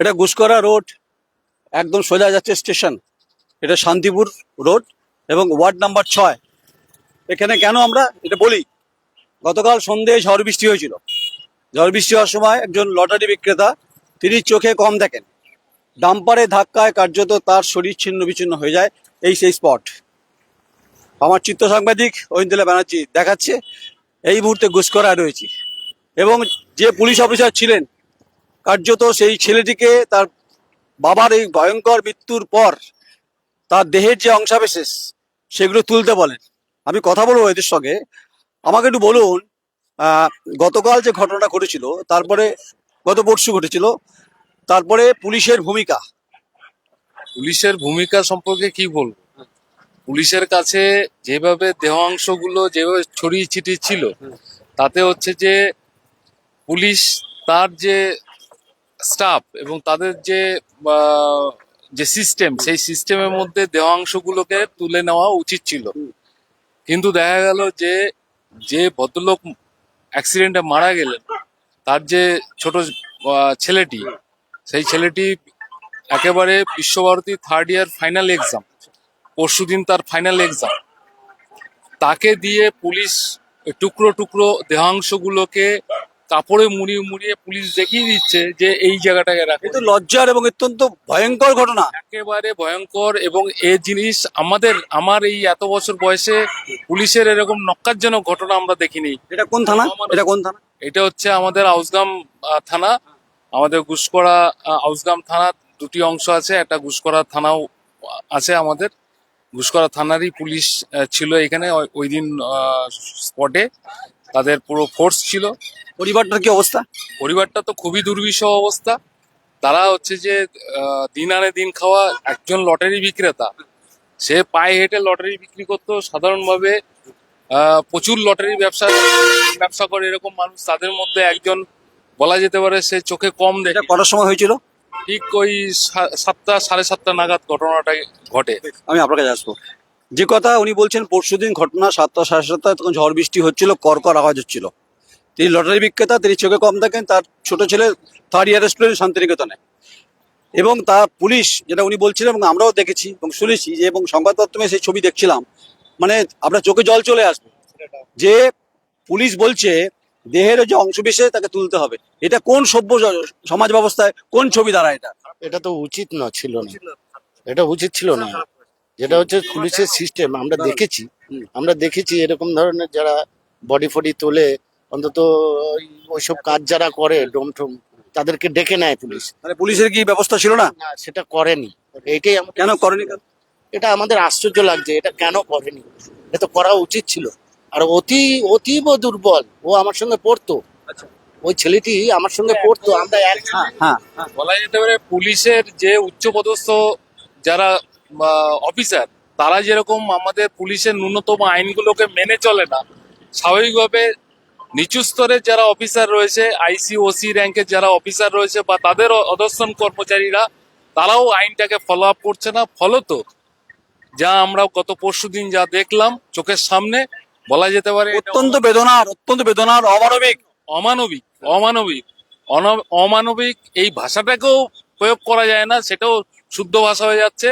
এটা গুসকরা রোড, একদম সোজা যাচ্ছে স্টেশন। এটা শান্তিপুর রোড এবং ওয়ার্ড নাম্বার ছয়। এখানে কেন আমরা এটা বলি? গতকাল সন্ধ্যে ঝড় বৃষ্টি হয়েছিল। ঝড় বৃষ্টি হওয়ার সময় একজন লটারি বিক্রেতা, তিনি চোখে কম দেখেন। ডাম্পারে ধাক্কায় কার্যত তার শরীর ছিন্ন বিচ্ছিন্ন হয়ে যায় এই সেই স্পট। আমার চিত্র সাংবাদিক ঐন্দ্রা ব্যানার্জি দেখাচ্ছে, এই মুহূর্তে গুসকরা রয়েছি। এবং যে পুলিশ অফিসার ছিলেন কার্যত সেই ছেলেটিকে তার বাবার এই ভয়ঙ্কর মৃত্যুর পর তার দেহের যে অংশাবিশেষ সেগুলো তুলতে বলেন। আমি কথা বলব এদের সঙ্গে। আমাকে একটু বলুন গতকাল যে ঘটনাটা ঘটেছিল, তারপরে গত পরশু ঘটেছিল, তারপরে পুলিশের ভূমিকা। পুলিশের ভূমিকা সম্পর্কে কি বলব? পুলিশের কাছে যেভাবে দেহাংশগুলো যেভাবে ছড়িয়ে ছিটিয়ে ছিল, তাতে হচ্ছে যে পুলিশ তার যে স্টাফ এবং তাদের যে যে সিস্টেম সেই সিস্টেমের মধ্যে দেহাংশগুলোকে তুলে নেওয়া উচিত ছিল। কিন্তু দেখা গেল যে যে ভদ্রলোক অ্যাক্সিডেন্টে মারা গেলেন, তার যে ছোট ছেলেটি, সেই ছেলেটি একেবারে Visva Bharati third year final exam পরশুদিন তার ফাইনাল এক্সাম তাকে দিয়ে পুলিশ টুকরো টুকরো দেহাংশগুলোকে কাপড়ে মুড়িয়ে মুড়িয়ে পুলিশ দেখিয়ে দিচ্ছে যে এই জায়গাটাকে রাখে। কিন্তু লজ্জার এবং অত্যন্ত ভয়ঙ্কর ঘটনা। একেবারে ভয়ঙ্কর এবং এ জিনিস আমাদের আমার এই এত বছর বয়সে পুলিশের এরকম নক্কারজনক ঘটনা আমরা দেখিনি। এটা কোন থানা? এটা কোন থানা? এটা হচ্ছে আমাদের আউসগাম থানা। আমাদের গুসকরা আউসগাম থানা দুটি অংশ আছে। একটা গুসকরা থানাও আছে আমাদের। গুসকরা থানারই পুলিশ ছিল এখানে ওই দিন স্পটে। তাদের পুরো ফোর্স ছিল। পরিবারটার কি অবস্থা? পরিবারটা তো খুবই দুর্বিষহ অবস্থা। তারা হচ্ছে যে দিন আনে দিন খাওয়া একজন লটারি বিক্রেতা। সে পায়ে হেঁটে লটারি বিক্রি করতো। সাধারণভাবে প্রচুর লটারি ব্যবসা ব্যবসা করে এরকম মানুষ। তাদের মধ্যে একজন বলা যেতে পারে সে চোখে কম দেখে। কটার সময় হয়েছিল? ঠিক ওই সাতটা সাড়ে সাতটা নাগাদ ঘটনাটা ঘটে। আমি আপনার কাছে আসব। যে কথা উনি বলছেন পরশুদিন ঘটনা সাতটা সাড়ে সাতটা তখন ঝড় বৃষ্টি হচ্ছিল করকর আওয়াজ হচ্ছিল। তিনি লটারি বিক্রেতা তিনি চোখে কম দেখেন তার ছোট ছেলে থার্ড ইয়ার স্টুডেন্ট শান্তিনিকেতনে। এবং তার পুলিশ যেটা উনি বলছিলেন এবং আমরাও দেখেছি এবং শুনেছি যে এবং সংবাদ মাধ্যমে সেই ছবি দেখছিলাম মানে আপনার চোখে জল চলে আসবে। যে পুলিশ বলছে দেহের যে অংশবিশেষ তাকে তুলতে হবে। এটা কোন সভ্য সমাজ ব্যবস্থায় কোন ছবি দ্বারা এটা? এটা তো উচিত না ছিল না। এটা উচিত ছিল না। যেটা হচ্ছে পুলিশের সিস্টেম আমরা দেখেছি। আমরা দেখেছি এরকম ধরনের যারা বডি ফডি তোলে অন্তত ওই- ওইসব কাজ যারা করে ডোম টোম তাদেরকে ডেকে নেয় পুলিশ। মানে পুলিশের কি ব্যবস্থা ছিল না? না সেটা করেনি। এইটাই কেন করেনি এটা আমাদের আশ্চর্য লাগছে এটা কেন করেনি? এটা তো করা উচিত ছিল। আর অতি অতীব দুর্বল। ও আমার সঙ্গে পড়তো। আচ্ছা। ওই ছেলেটি আমার সঙ্গে পড়তো আমরা এক হ্যাঁ বলা যেতে পারে পুলিশের যে উচ্চপদস্থ যারা অফিসার তারা যেরকম আমাদের পুলিশের ন্যূনতম আইনগুলোকে মেনে চলে না স্বাভাবিকভাবে নিচু স্তরের যারা অফিসার রয়েছে আইসি ওসি র্যাঙ্কের যারা অফিসার রয়েছে বা তাদের অ- অধস্তন কর্মচারীরা তারাও আইনটাকে ফলো আপ করছে না। ফলত যা আমরা গত পরশুদিন যা দেখলাম চোখের সামনে বলা যেতে পারে অত্যন্ত বেদনার অত্যন্ত বেদনার অমানবিক। অমানবিক অমানবিক। অমানবিক এই ভাষাটাকেও প্রয়োগ করা যায় না সেটাও শুদ্ধ ভাষা হয়ে যাচ্ছে।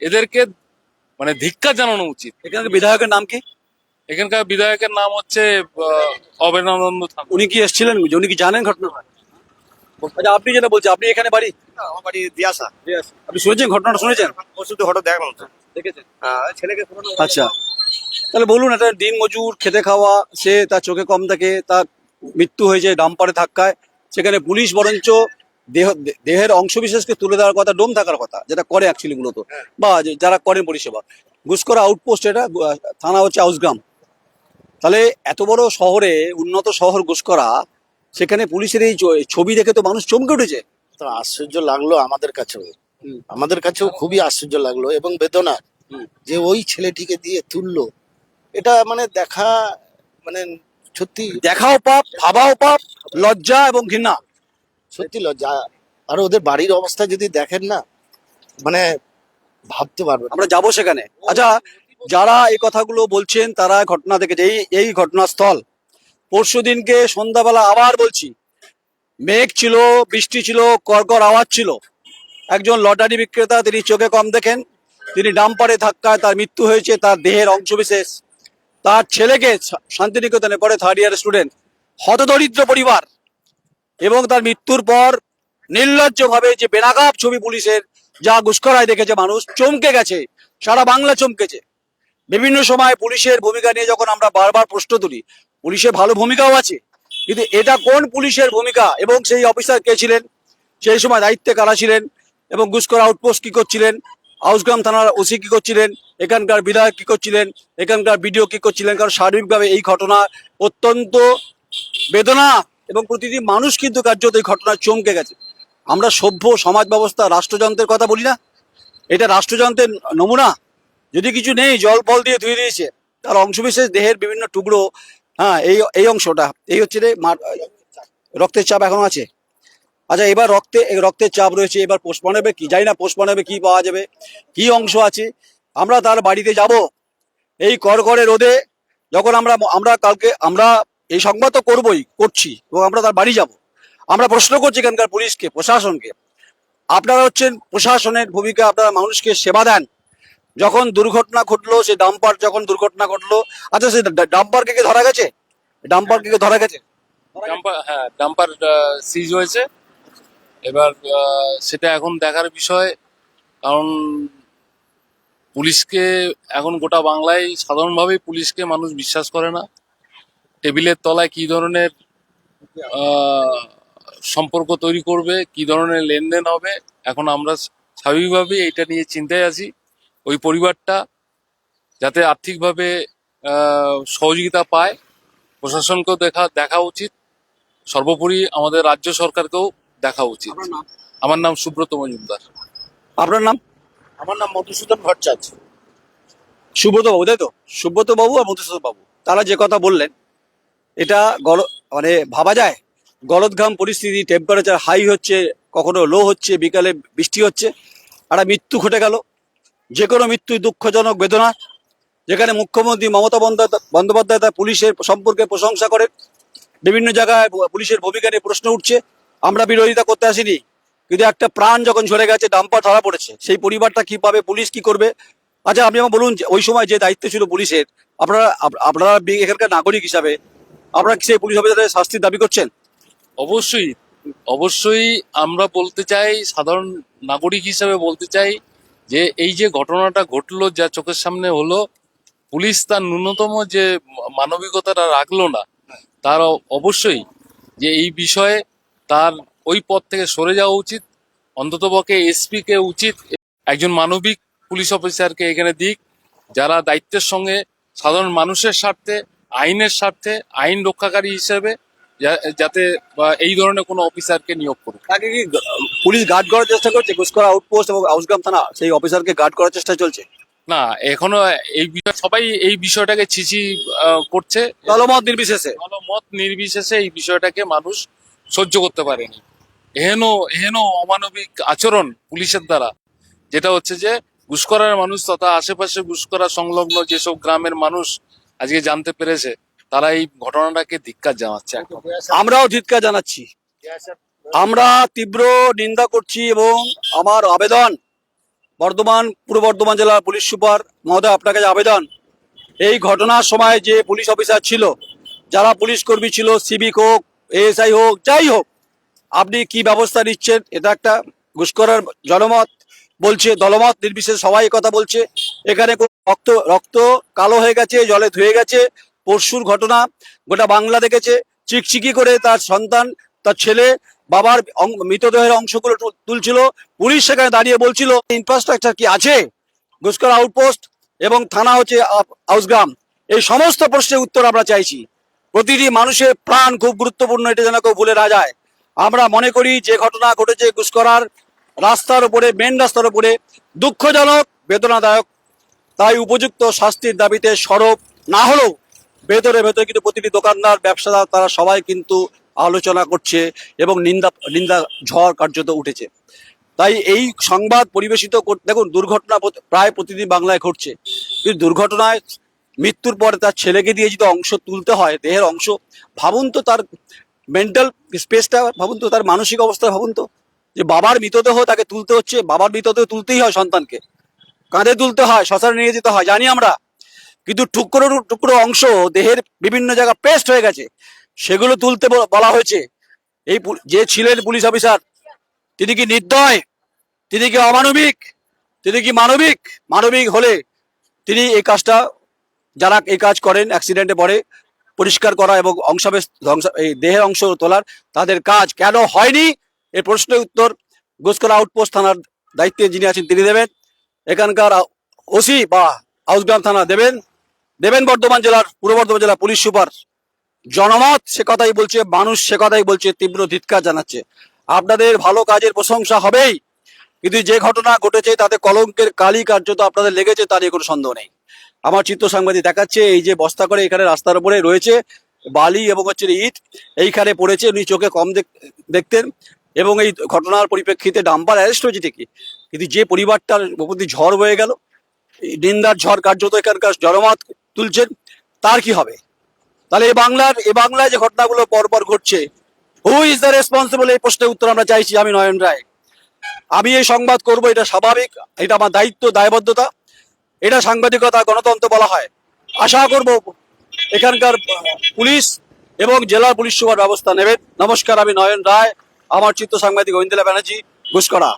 এদেরকে মানে ধিক্কার জানানো উচিত। এখানে বিধায়কের নাম কি? এখানকার বিধায়কের নাম হচ্ছে আহ, ঠাকুর উনি কি এসেছিলেন? উনি কি জানেন ঘটনা? আচ্ছা আপনি যেটা বলছেন আপনি এখানে বাড়ি? আমার বাড়ি দিয়াসা আপনি শুনেছেন ঘটনাটা? শুনেছেন? পরশু তো হঠাৎ দেখলাম দেখেছেন? হ্যাঁ, ছেলেকে আচ্ছা। তাহলে বলুন একটা দিন মজুর খেতে খাওয়া সে তার চোখে কম থাকে তার মৃত্যু হয়েছে ডাম্পারে ধাক্কায় সেখানে পুলিশ বরঞ্চ দেহ দেহের অংশবিশেষকে তুলে দেওয়ার কথা ডোম থাকার কথা যেটা করে অ্যাকচুয়ালি মূলত বা যারা করেন পরিষেবা। ঘুষকরা আউটপোস্ট এটা থানা হচ্ছে আউসগ্রাম তাহলে এত বড় শহরে উন্নত শহর ঘুষকরা সেখানে পুলিশের এই ছবি দেখে তো মানুষ চমকে উঠেছে। তো আশ্চর্য লাগল আমাদের কাছেও। আমাদের কাছেও খুবই আশ্চর্য লাগল এবং বেদনা যে ওই ছেলেটিকে দিয়ে তুললো। এটা মানে দেখা মানে সত্যি দেখাও পাপ ভাবাও পাপ লজ্জা এবং ঘৃণা। সত্যি লজ্জা। আর ওদের বাড়ির অবস্থা যদি দেখেন না মানে ভাবতে পারবেন। আমরা যাব সেখানে। আচ্ছা যারা এই কথাগুলো বলছেন, তারা ঘটনা দেখেছে। এই এই ঘটনাস্থল। পরশু দিনকে সন্ধ্যাবেলা আবার বলছি, মেঘ ছিল, বৃষ্টি ছিল কর্কর আওয়াজ ছিল। একজন লটারি বিক্রেতা, তিনি চোখে কম দেখেন। তিনি ডাম্পারে ধাক্কায় তার মৃত্যু হয়েছে, তার দেহের অংশবিশেষ। তার ছেলেকে শান্তিনিকেতনে পড়ে থার্ড ইয়ার স্টুডেন্ট হতদরিদ্র পরিবার। এবং তার মৃত্যুর পর নির্লজ্জভাবে যে বেনাগাপ ছবি পুলিশের যা গুস্করায় দেখেছে মানুষ, চমকে গেছে। সারা বাংলা চমকেছে। বিভিন্ন সময় পুলিশের ভূমিকা নিয়ে যখন আমরা বারবার প্রশ্ন তুলি পুলিশের ভালো ভূমিকাও আছে, কিন্তু এটা কোন পুলিশের ভূমিকা এবং সেই অফিসার কে ছিলেন, সেই সময় দায়িত্বে কারা ছিলেন এবং গুসকর আউটপোস্ট কি করছিলেন হাউসগ্রাম থানার ওসি কি করছিলেন, এখানকার বিধায়ক কি করছিলেন, এখানকার বিডিও কি করছিলেন, কারণ সার্বিকভাবে এই ঘটনা অত্যন্ত বেদনা এবং প্রতিটি মানুষ কিন্তু কার্যত এই ঘটনায় চমকে গেছে। আমরা সভ্য সমাজ ব্যবস্থা, রাষ্ট্রযন্ত্রের কথা বলি না, এটা রাষ্ট্রযন্ত্রের নমুনা যদি কিছু নেই, জল ফল দিয়ে ধুয়ে দিয়েছে, তার অংশবিশেষ দেহের বিভিন্ন টুকরো হ্যাঁ এই এই অংশটা, এই হচ্ছে রে রক্তের চাপ এখনও আছে। আচ্ছা এবার রক্তে রক্তের চাপ রয়েছে, এবার পোস্টমর্টম হবে কি? জানি না পোস্টমর্টম কি পাওয়া যাবে, কি অংশ আছে। আমরা তার বাড়িতে যাব, এই করকরে রোদে, যখন আমরা আমরা কালকে, আমরা এই সংবাদ তো করবোই, করছি, এবং আমরা তার বাড়ি যাব। আমরা প্রশ্ন করছি এখানকার পুলিশকে, প্রশাসনকে, আপনারা হচ্ছেন প্রশাসনের ভূমিকা, আপনারা মানুষকে সেবা দেন। যখন দুর্ঘটনা ঘটলো সে ডাম্পার যখন দুর্ঘটনা ঘটলো আচ্ছা সে ডাম্পারকে কে ধরা গেছে? ডাম্পারকে কে ধরা গেছে? ডাম্পার হ্যাঁ ডাম্পার সিজ হয়েছে। এবার সেটা এখন দেখার বিষয়, কারণ পুলিশকে এখন গোটা বাংলায় সাধারণভাবেই পুলিশকে মানুষ বিশ্বাস করে না। টেবিলের তলায় কি ধরনের সম্পর্ক তৈরি করবে, কি ধরনের লেনদেন হবে, এখন আমরা স্বাভাবিকভাবেই এটা নিয়ে চিন্তায় আছি। ওই পরিবারটা যাতে আর্থিকভাবে সহযোগিতা পায়। প্রশাসনকেও দেখা দেখা উচিত। সর্বোপরি আমাদের রাজ্য সরকারকেও দেখা উচিত। আমার নাম সুব্রত মজুমদার। আপনার নাম? আমার নাম মধুসূদন ভট্টাচার্য। সুব্রত বাবু তাই তো? সুব্রত বাবু আর মধুসূদন বাবু তারা যে কথা বললেন এটা গল মানে ভাবা যায়। গলদঘাম পরিস্থিতি টেম্পারেচার হাই হচ্ছে কখনো লো হচ্ছে বিকালে বৃষ্টি হচ্ছে একটা মৃত্যু ঘটে গেল। যে কোনো মৃত্যুই দুঃখজনক বেদনা যেখানে মুখ্যমন্ত্রী মমতা বন্দ্যোপাধ্যায় তার পুলিশের সম্পর্কে প্রশংসা করেন। বিভিন্ন জায়গায় পুলিশের ভূমিকা নিয়ে প্রশ্ন উঠছে। আমরা বিরোধিতা করতে আসিনি। কিন্তু একটা প্রাণ যখন ঝরে গেছে ডাম্পার ধরা পড়েছে, সেই পরিবারটা কি পাবে, পুলিশ কি করবে? আচ্ছা আপনি আমাকে বলুন ওই সময় যে দায়িত্ব ছিল পুলিশের, আপনারা আপনারা এখানকার নাগরিক হিসাবে, আপনারা কি সেই পুলিশ অফিসারের শাস্তির দাবি করছেন? অবশ্যই অবশ্যই আমরা বলতে চাই, সাধারণ নাগরিক হিসাবে বলতে চাই যে এই যে ঘটনাটা ঘটলো যা চোখের সামনে হলো, পুলিশ তার ন্যূনতম যে মানবিকতাটা রাখল না, তার অবশ্যই যে এই বিষয়ে তার ওই পদ থেকে সরে যাওয়া উচিত। অন্ততপক্ষে এসপি কে উচিত, একজন মানবিক পুলিশ অফিসারকে এখানে দিক, যারা দায়িত্বের সঙ্গে সাধারণ মানুষের স্বার্থে, আইনের স্বার্থে, আইন রক্ষাকারী হিসেবে যাতে বা এই ধরনের কোনো অফিসারকে নিয়োগ করুক। তাকে কি পুলিশ গার্ড করার চেষ্টা করছে? ঘুষকরা আউটপোস্ট এবং আউসগ্রাম থানা সেই অফিসারকে গার্ড করার চেষ্টা চলছে? না এখনও এই বিষয় সবাই এই বিষয়টাকে ছিছি আহ, করছে। দলমত নির্বিশেষে? মত নির্বিশেষে এই বিষয়টাকে মানুষ সহ্য করতে পারেনি। এহেন এহেন অমানবিক আচরণ পুলিশের দ্বারা যেটা হচ্ছে যে ঘুষকরার মানুষ তথা আশেপাশে ঘুষকরা সংলগ্ন যেসব গ্রামের মানুষ আজকে জানতে পেরেছে তারা এই ঘটনাটাকে ধিক্কার জানাচ্ছে আমরাও ধিক্কার জানাচ্ছি। আমরা তীব্র নিন্দা করছি এবং আমার আবেদন, বর্ধমান, পূর্ব বর্ধমান জেলার পুলিশ সুপার মহোদয় আপনার কাছে আবেদন, এই ঘটনার সময় যে পুলিশ অফিসার ছিল, যারা পুলিশ কর্মী ছিল, সিভিক হোক, এএসআই হোক, যাই হোক, আপনি কি ব্যবস্থা নিচ্ছেন, এটা একটা ঘুষকরার জনমত বলছে, দলমত নির্বিশেষে সবাই কথা বলছে। এখানে রক্ত রক্ত কালো হয়ে গেছে, জলে ধুয়ে গেছে পরশুর ঘটনা, গোটা বাংলা দেখেছে। চিকচিকি করে তার সন্তান, তার ছেলে, বাবার মৃতদেহের অংশগুলো তুলছিল। পুলিশ সেখানে দাঁড়িয়ে বলছিল ইনফ্রাস্ট্রাকচার কি আছে? ঘুষকর আউটপোস্ট এবং থানা হচ্ছে আউসগ্রাম। এই সমস্ত প্রশ্নের উত্তর আমরা চাইছি। প্রতিটি মানুষের প্রাণ খুব গুরুত্বপূর্ণ, এটা যেন কেউ ভুলে না যায়। আমরা মনে করি যে ঘটনা ঘটেছে ঘুষকরার রাস্তার উপরে মেন রাস্তার উপরে। দুঃখজনক, বেদনাদায়ক। তাই উপযুক্ত শাস্তির দাবিতে সরব না হলেও ভেতরে ভেতরে কিন্তু প্রতিটি দোকানদার, ব্যবসাদার, তারা সবাই কিন্তু আলোচনা করছে এবং নিন্দা নিন্দা, ঝড় কার্যত উঠেছে। তাই এই সংবাদ পরিবেশিত দেখুন, দুর্ঘটনা প্রায় প্রতিদিন বাংলায় ঘটছে। কিন্তু দুর্ঘটনায় মৃত্যুর পরে তার ছেলেকে দিয়ে যদি অংশ তুলতে হয়, দেহের অংশ, ভাবুন তো তার মেন্টাল স্পেসটা ভাবুন তো তার মানসিক অবস্থা, ভাবুন তো, যে বাবার মৃতদেহ তাকে তুলতে হচ্ছে, বাবার মৃতদেহ তুলতেই হয় সন্তানকে। কাঁধে তুলতে হয়, শ্মশানে নিয়ে যেতে হয়, জানি আমরা। কিন্তু টুকরো টুকরো অংশ দেহের বিভিন্ন জায়গা পেস্ট হয়ে গেছে। সেগুলো তুলতে বলা হয়েছে। এই যে ছিলেন পুলিশ অফিসার, তিনি কি নির্দয়? তিনি কি অমানবিক? তিনি কি মানবিক? মানবিক হলে তিনি এই কাজটা, যারা এই কাজ করেন অ্যাক্সিডেন্টে পরে পরিষ্কার করা এবং অংশাবেশ, ধ্বংস, এই দেহের অংশ তোলার তাদের কাজ কেন হয়নি? এই প্রশ্নের উত্তর গোসকরা আউটপোস্ট থানার দায়িত্বে যিনি আছেন, তিনি দেবেন। এখানকার ওসি বা হাউসগ্রাম থানা দেবেন। দেবেন বর্ধমান জেলার, পূর্ব বর্ধমান জেলার পুলিশ সুপার। জনমত সে কথাই বলছে, মানুষ সে কথাই বলছে, তীব্র ধিৎকার জানাচ্ছে। আপনাদের ভালো কাজের প্রশংসা হবেই, কিন্তু যে ঘটনা ঘটেছে তাতে কলঙ্কের কালি কার্যত আপনাদের লেগেছে তার কোনো সন্দেহ নেই। আমার চিত্র সাংবাদিক দেখাচ্ছে, এই যে বস্তা করে এখানে রাস্তার উপরে রয়েছে, বালি এবং হচ্ছে ইট, এইখানে পড়েছে, উনি চোখে কম দেখ- দেখতেন, এবং এই ঘটনার পরিপ্রেক্ষিতে ডাম্পার অ্যারেস্ট হয়েছে ঠিকই, কিন্তু যে পরিবারটার ঝড় হয়ে গেল নিন্দার ঝড় কার্যত এখানকার জনমত তুলছেন, তার কি হবে? তাহলে এ বাংলার, এ বাংলায় যে ঘটনাগুলো পরপর ঘটছে হু ইজ দ্য রেসপন্সিবল এই প্রশ্নের উত্তর আমরা চাইছি আমি নয়ন রায়। আমি এই সংবাদ করব, এটা স্বাভাবিক, এটা আমার দায়িত্ব, দায়বদ্ধতা। এটা সাংবাদিকতা, গণতন্ত্র বলা হয়। আশা করব এখানকার পুলিশ এবং জেলার পুলিশ সুপার ব্যবস্থা নেবেন। নমস্কার, আমি নয়ন রায়, আমার চিত্র সাংবাদিক ঐন্দিলা ব্যানার্জি ঘুষকরা